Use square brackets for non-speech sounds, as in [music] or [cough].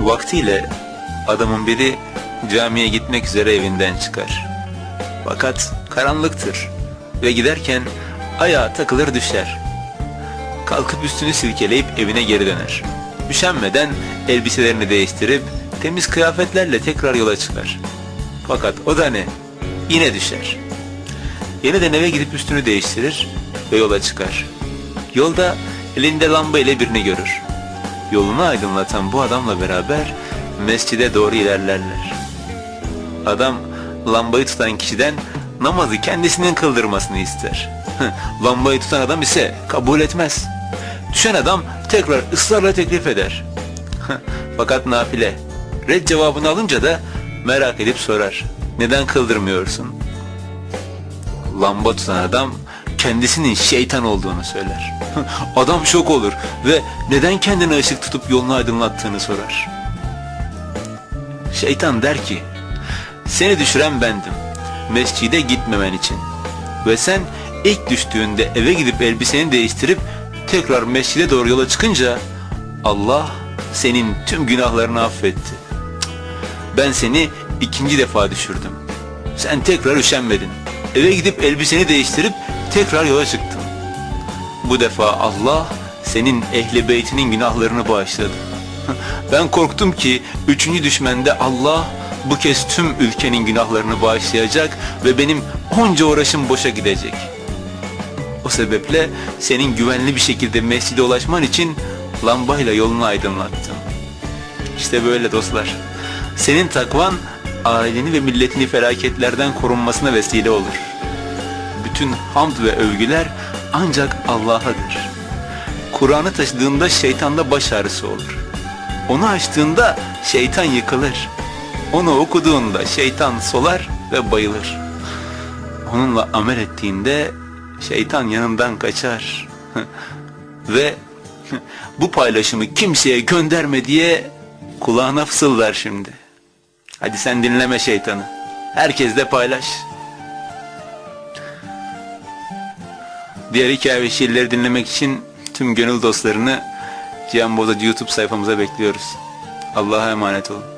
Vaktiyle adamın biri camiye gitmek üzere evinden çıkar. Fakat karanlıktır ve giderken ayağa takılır düşer. Kalkıp üstünü silkeleyip evine geri döner. Üşenmeden elbiselerini değiştirip temiz kıyafetlerle tekrar yola çıkar. Fakat o da ne? Yine düşer. Yeniden eve gidip üstünü değiştirir ve yola çıkar. Yolda elinde lamba ile birini görür. Yolunu aydınlatan bu adamla beraber mescide doğru ilerlerler. Adam lambayı tutan kişiden namazı kendisinin kıldırmasını ister. [laughs] lambayı tutan adam ise kabul etmez. Düşen adam tekrar ısrarla teklif eder. [laughs] Fakat nafile red cevabını alınca da merak edip sorar. Neden kıldırmıyorsun? Lamba tutan adam kendisinin şeytan olduğunu söyler. [laughs] adam şok olur ve neden kendine ışık tutup yolunu aydınlattığını sorar. Şeytan der ki, seni düşüren bendim, mescide gitmemen için. Ve sen ilk düştüğünde eve gidip elbiseni değiştirip tekrar mescide doğru yola çıkınca Allah senin tüm günahlarını affetti. Ben seni ikinci defa düşürdüm. Sen tekrar üşenmedin. Eve gidip elbiseni değiştirip tekrar yola çıktın. Bu defa Allah senin ehli beytinin günahlarını bağışladı. [laughs] Ben korktum ki üçüncü düşmende Allah bu kez tüm ülkenin günahlarını bağışlayacak ve benim onca uğraşım boşa gidecek. O sebeple senin güvenli bir şekilde mescide ulaşman için lambayla yolunu aydınlattım. İşte böyle dostlar. Senin takvan aileni ve milletini felaketlerden korunmasına vesile olur. Bütün hamd ve övgüler ancak Allah'adır. Kur'an'ı taşıdığında şeytanda baş ağrısı olur. Onu açtığında şeytan yıkılır. Onu okuduğunda şeytan solar ve bayılır. Onunla amel ettiğinde şeytan yanından kaçar. [laughs] ve [laughs] bu paylaşımı kimseye gönderme diye kulağına fısıldar şimdi. Hadi sen dinleme şeytanı. Herkesle paylaş. Diğer hikaye ve şiirleri dinlemek için tüm gönül dostlarını Cihan Bozacı YouTube sayfamıza bekliyoruz. Allah'a emanet olun.